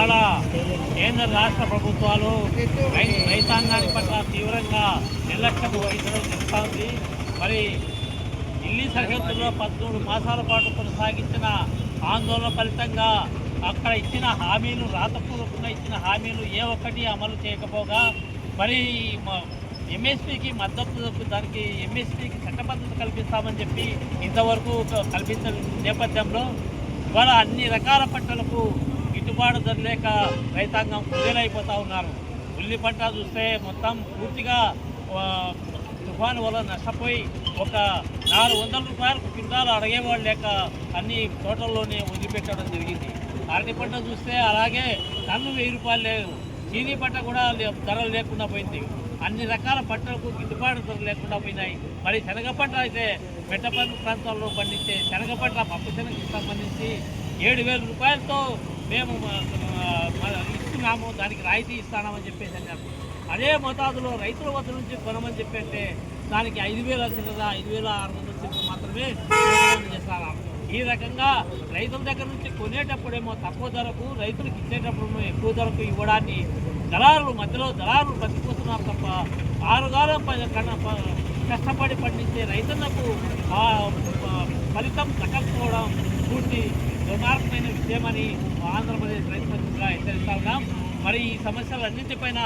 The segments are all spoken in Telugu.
ఇవాళ కేంద్ర రాష్ట్ర ప్రభుత్వాలు రై- రైతాంగాన్ని పట్ల తీవ్రంగా నిర్లక్ష్యం వహించడం జరుగుతూ ఉంది మరి ఢిల్లీ సరిహద్దులో పద్మూడు మాసాల పాటు కొనసాగించిన ఆందోళన ఫలితంగా అక్కడ ఇచ్చిన హామీలు రాతపూర్వకంగా ఇచ్చిన హామీలు ఏ ఒక్కటి అమలు చేయకపోగా మరి ఎంఎస్పీకి మద్దతు దానికి ఎంఎస్పీకి చట్టబద్ధత కల్పిస్తామని చెప్పి ఇంతవరకు కల్పించిన నేపథ్యంలో ఇవాళ అన్ని రకాల పంటలకు గిట్టుబాటు ధర లేక రైతాంగం కుదేలైపోతూ ఉన్నారు. ఉల్లి పంట చూస్తే మొత్తం పూర్తిగా తుఫాను వల్ల నష్టపోయి ఒక నాలుగు వందల రూపాయలకు క్వింటాలు అడిగేవాళ్ళు లేక అన్ని తోటల్లోనే వదిలిపెట్టడం జరిగింది. అరటి పంట చూస్తే అలాగే టన్ను వెయ్యి రూపాయలు లేదు. చీనీ పంట కూడా ధరలు లేకుండా పోయింది. అన్ని రకాల పంటలకు గిట్టుబాటు ధరలు లేకుండా పోయినాయి. మరి శనగ పంట అయితే మెట్ట ప్రాంతాల్లో పండించే శనగ పంట పప్పు శనగకి సంబంధించి ఏడు వేల రూపాయలతో మేము ఇస్తున్నాము దానికి రాయితీ ఇస్తామని చెప్పేసి అన్నారు. అదే మోతాదులో రైతుల వద్ద నుంచి కొనమని చెప్పంటే దానికి ఐదు వేల చిల్లర ఐదు వేల ఆరు వందల చిల్లర మాత్రమే చేస్తాను ఈ రకంగా రైతుల దగ్గర నుంచి కొనేటప్పుడేమో తక్కువ ధరకు రైతులకు ఇచ్చేటప్పుడేమో ఎక్కువ ధరకు ఇవ్వడాన్ని దళారులు మధ్యలో దళారులు బతికిపోతున్నారు తప్ప ఆరుగాలం ప- కష్టపడి పండించే రైతులకు ఫలితం దక్కకపోవడం పూర్తి దుర్మార్గమైన విషయమని ఆంధ్రప్రదేశ్ రైతు సమితిగా హెచ్చరిస్తా ఉన్నాం. మరి ఈ సమస్యలన్నింటిపైన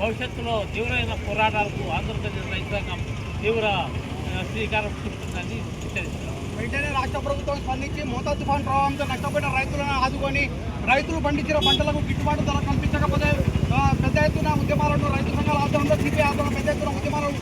భవిష్యత్తులో తీవ్రమైన పోరాటాలకు ఆంధ్రప్రదేశ్ రైతాంగం తీవ్ర శ్రీకారం చుడుతుందని హెచ్చరిస్తున్నాం. వెంటనే రాష్ట్ర ప్రభుత్వం స్పందించి మోతా తుఫాన్ ప్రభావంతో నష్టపోయిన రైతులను ఆదుకొని రైతులు పండించిన పంటలకు గిట్టుబాటు ధర కల్పించకపోతే పెద్ద ఎత్తున ఉద్యమాలను రైతు సంఘాల ఆధ్వర్యంలో సిపిఐ ఆధ్వర్యంలో పెద్ద ఎత్తున ఉద్యమాలను